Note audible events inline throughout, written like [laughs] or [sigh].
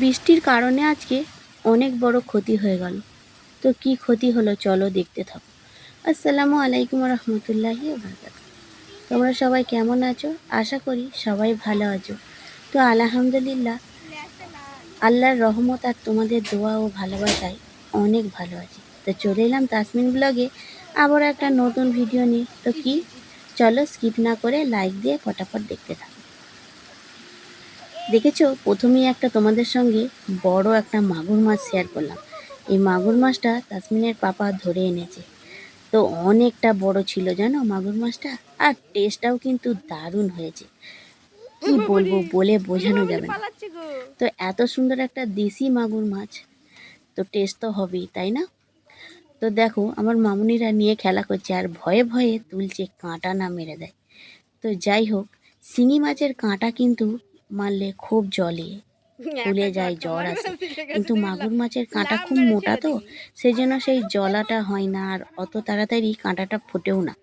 বৃষ্টির কারণে আজকে অনেক বড় ক্ষতি হয়ে গেল। তো কি ক্ষতি হলো চলো দেখতে থাকো। আসসালামু আলাইকুম রহমতুল্লাহি তোমরা সবাই কেমন আছো? আশা করি সবাই ভালো আছো। তো আলহামদুলিল্লাহ, আল্লাহর রহমত আর তোমাদের দোয়া ও ভালোবাসায় অনেক ভালো আছি। তো চলে এলাম তাসমিন ব্লগে আবার একটা নতুন ভিডিও নিয়ে। তো কি? চলো স্কিপ না করে লাইক দিয়ে ফটাফট দেখতে থাকো। দেখেছ? প্রথমেই একটা তোমাদের সঙ্গে বড় একটা মাগুর মাছ শেয়ার করলাম। এই মাগুর মাছটা তাসমিনের পাপা ধরে এনেছে। তো অনেকটা বড় ছিল জানো মাগুর মাছটা? আর টেস্টটাও কিন্তু দারুণ হয়েছে। কি বলব বলে বোঝানো যাবে না। তো এত সুন্দর একটা দেশি মাগুর মাছ। তো টেস্ট তো হবেই তাই না? তো দেখো আমার মামুনিরা নিয়ে খেলা করছে আর ভয়ে ভয়ে তুলছে কাঁটা না মেরে দেয়। তো যাই হোক শিঙি মাছের কাঁটা কিন্তু মারলে খুব জলে। [laughs] ফুলে যায় জ্বর আসে [laughs] কিন্তু মাগুর মাছের কাঁটা খুব মোটা তো সেই জন্য সেই জলাটা হয় না আর অত তাড়াতাড়ি কাঁটাটা ফোটেও না।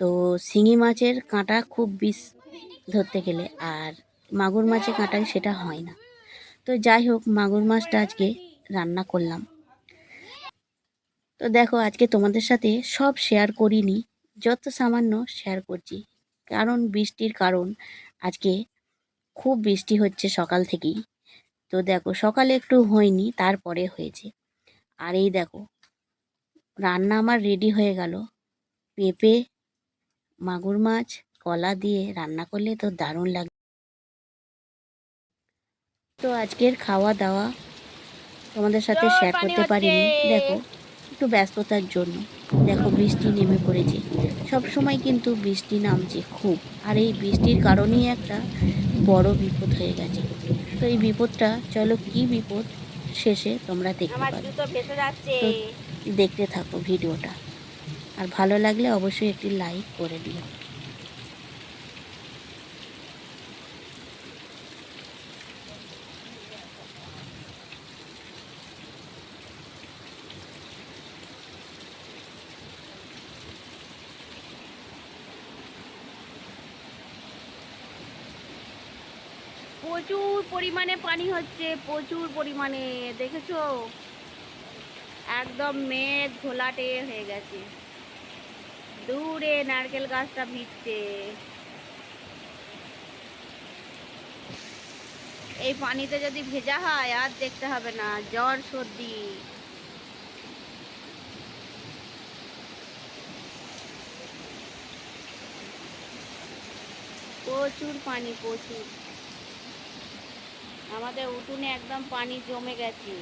তো শিঙি মাছের কাঁটা খুব বিষ ধরতে গেলে আর মাগুর মাছের কাঁটায় সেটা হয় না। তো যাই হোক মাগুর মাছটা আজকে রান্না করলাম। তো দেখো আজকে তোমাদের সাথে সব শেয়ার করিনি যত সামান্য শেয়ার করছি। কারণ বৃষ্টির কারণ আজকে খুব বৃষ্টি হচ্ছে সকাল থেকেই। তো দেখো সকালে একটু হয়নি তারপরে হয়েছে। আর এই দেখো রান্না আমার রেডি হয়ে গেল। পেঁপে মাগুর মাছ কলা দিয়ে রান্না করলে তো দারুণ লাগে তো আজকের খাওয়া দাওয়া তোমাদের সাথে শেয়ার করতে পারিনি। দেখো একটু ব্যস্ততার জন্য। দেখো বৃষ্টি নেমে পড়েছে। সব সময় কিন্তু বৃষ্টি নামছে খুব। আর এই বৃষ্টির কারণেই একটা বড় বিপদ হয়ে গেছে। তো এই বিপদটা চলো কি বিপদ? শেষে তোমরা দেখতে পাবে তো দেখতে থাকো ভিডিওটা। আর ভালো লাগলে অবশ্যই একটি লাইক করে দিও। প্রচুর পরিমাণে পানি হচ্ছে, প্রচুর পরিমাণে, দেখেছ? একদম মেঘ ঘোলাটে হয়ে গেছে। দূরে নারকেল গাছটা ভিজছে। এই পানিতে যদি ভেজা হয়, আর দেখতে হবে না, জ্বর, সর্দি। প্রচুর পানি, প্রচুর। আমাদের উঠোনে একদম পানি জমে গেছে।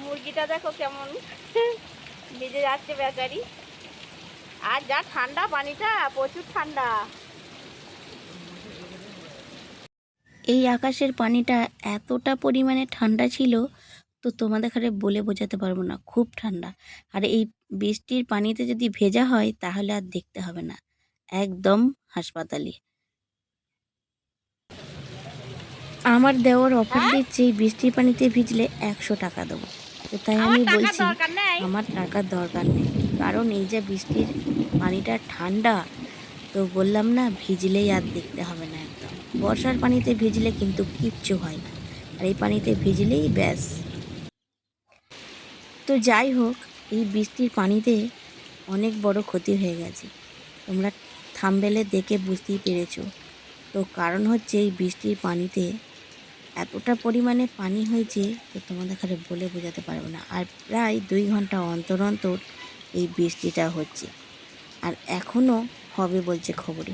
মুরগিটা দেখো কেমন [laughs] ভিজে যাচ্ছে বেচারি আর যা ঠান্ডা, পানিটা প্রচুর ঠান্ডা। এই আকাশের পানিটা এতটা পরিমাণে ঠান্ডা ছিল তো তোমাদের খালে বলে বোঝাতে পারব না খুব ঠান্ডা। আর এই বৃষ্টির পানিতে যদি ভেজা হয় তাহলে আর দেখতে হবে না। একদম হাসপাতালে। আমার দেওয়ার অফার দিচ্ছে এই বৃষ্টির পানিতে ভিজলে একশো টাকা দেবো। তো তাই আমি বলছি আমার টাকার দরকার নেই। কারণ এই যে বৃষ্টির পানিটা ঠান্ডা তো বললাম না ভিজলেই আর দেখতে হবে না একদম। বর্ষার পানিতে ভিজলে কিন্তু কিচ্ছু হয় না। আর এই পানিতে ভিজলেই ব্যাস। তো যাই হোক, এই বৃষ্টির পানিতে অনেক বড় ক্ষতি হয়ে গেছে। তোমরা থামবেলে দেখে বুঝতেই পেরেছ। তো কারণ হচ্ছে এই বৃষ্টির পানিতে এতটা পরিমাণে পানি হয়েছে, তো তোমাদের খালে বলে বোঝাতে পারব না। আর প্রায় দুই ঘণ্টা অন্তর অন্তর এই বৃষ্টিটা হচ্ছে। আর এখনও হবে বলছে খবরে।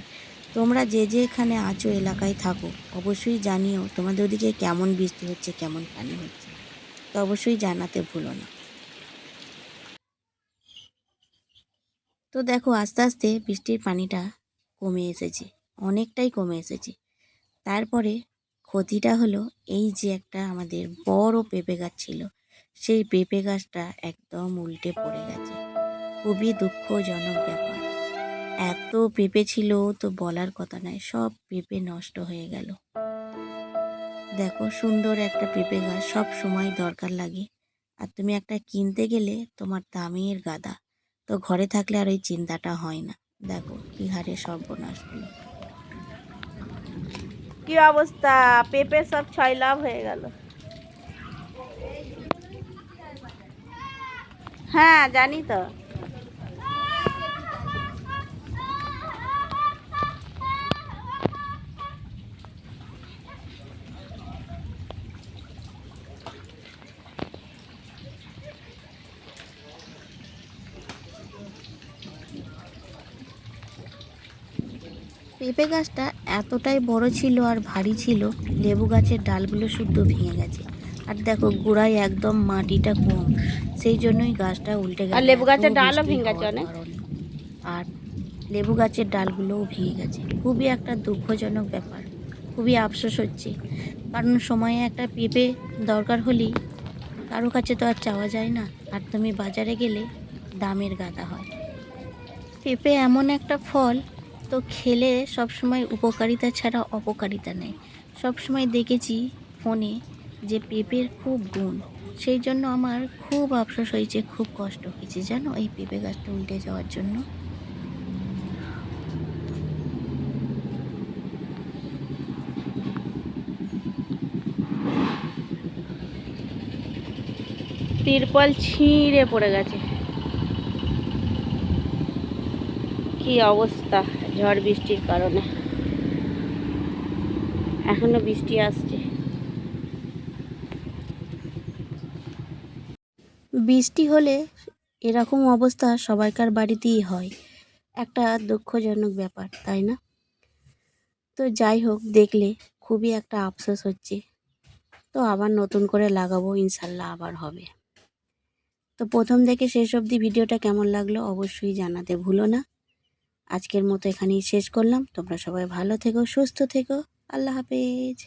তোমরা যে যেখানে আছো, এলাকায় থাকো, অবশ্যই জানিও তোমাদের ওদিকে কেমন বৃষ্টি হচ্ছে, কেমন পানি হচ্ছে। তো অবশ্যই জানাতে ভুলো না। তো দেখো আস্তে আস্তে বৃষ্টির পানিটা কমে এসেছে, অনেকটাই কমে এসেছে। তারপরে ক্ষতিটা হলো এই যে একটা আমাদের বড় পেঁপে গাছ ছিল, সেই পেঁপে গাছটা একদম উল্টে পড়ে গেছে। খুবই দুঃখজনক ব্যাপার। এত পেঁপে ছিল তো বলার কথা নয়, সব পেঁপে নষ্ট হয়ে গেল। দেখো সুন্দর একটা পেঁপে গাছ, সব সময় দরকার লাগে। আর তুমি একটা কিনতে গেলে তোমার দামের গাদা। তো ঘরে থাকলে আর ওই চিন্তাটা হয় না। দেখো কি হারে সর্বনাশ কি অবস্থা? পেঁপে সব ছয় লাভ হয়ে গেল। হ্যাঁ জানি তো। পেঁপে গাছটা এতটাই বড় ছিল আর ভারী ছিল লেবু গাছের ডালগুলো শুদ্ধ ভেঙে গেছে। আর দেখো গোড়ায় একদম মাটিটা কম সেই জন্যই গাছটা উল্টে গেছে। আর লেবু গাছের ডালও ভেঙে গেছে অনেক। আর লেবু গাছের ডালগুলোও ভেঙে গেছে। খুবই একটা দুঃখজনক ব্যাপার খুবই আফসোস হচ্ছে। কারণ সময়ে একটা পেঁপে দরকার হলেই কারও কাছে তো আর চাওয়া যায় না। আর তুমি বাজারে গেলে দামের গাদা হয়। পেঁপে এমন একটা ফল তো খেলে সবসময় উপকারিতা ছাড়া অপকারিতা নেই। সবসময় দেখেছি ফোনে যে পেঁপের খুব গুণ। সেই জন্য আমার খুব আফসোস হয়েছে, খুব কষ্ট হয়েছে। জানো এই পেঁপে গাছটা উল্টে যাওয়ার জন্য? তিরপল ছিঁড়ে পড়ে গেছে। কি অবস্থা? ঝড় বৃষ্টির কারণে। এখনও বৃষ্টি আসছে। বৃষ্টি হলে এরকম অবস্থা সবাইকার বাড়িতেই হয়। একটা দুঃখজনক ব্যাপার, তাই না? তো যাই হোক, দেখলে খুবই একটা আফসোস হচ্ছে। তো আবার নতুন করে লাগাবো, ইনশাল্লাহ আবার হবে। তো প্রথম থেকে শেষ অবধি ভিডিওটা কেমন লাগল অবশ্যই জানাতে ভুলো না। আজকের মতো এখানেই শেষ করলাম। তোমরা সবাই ভালো থেকো সুস্থ থেকো। আল্লাহ হাফেজ।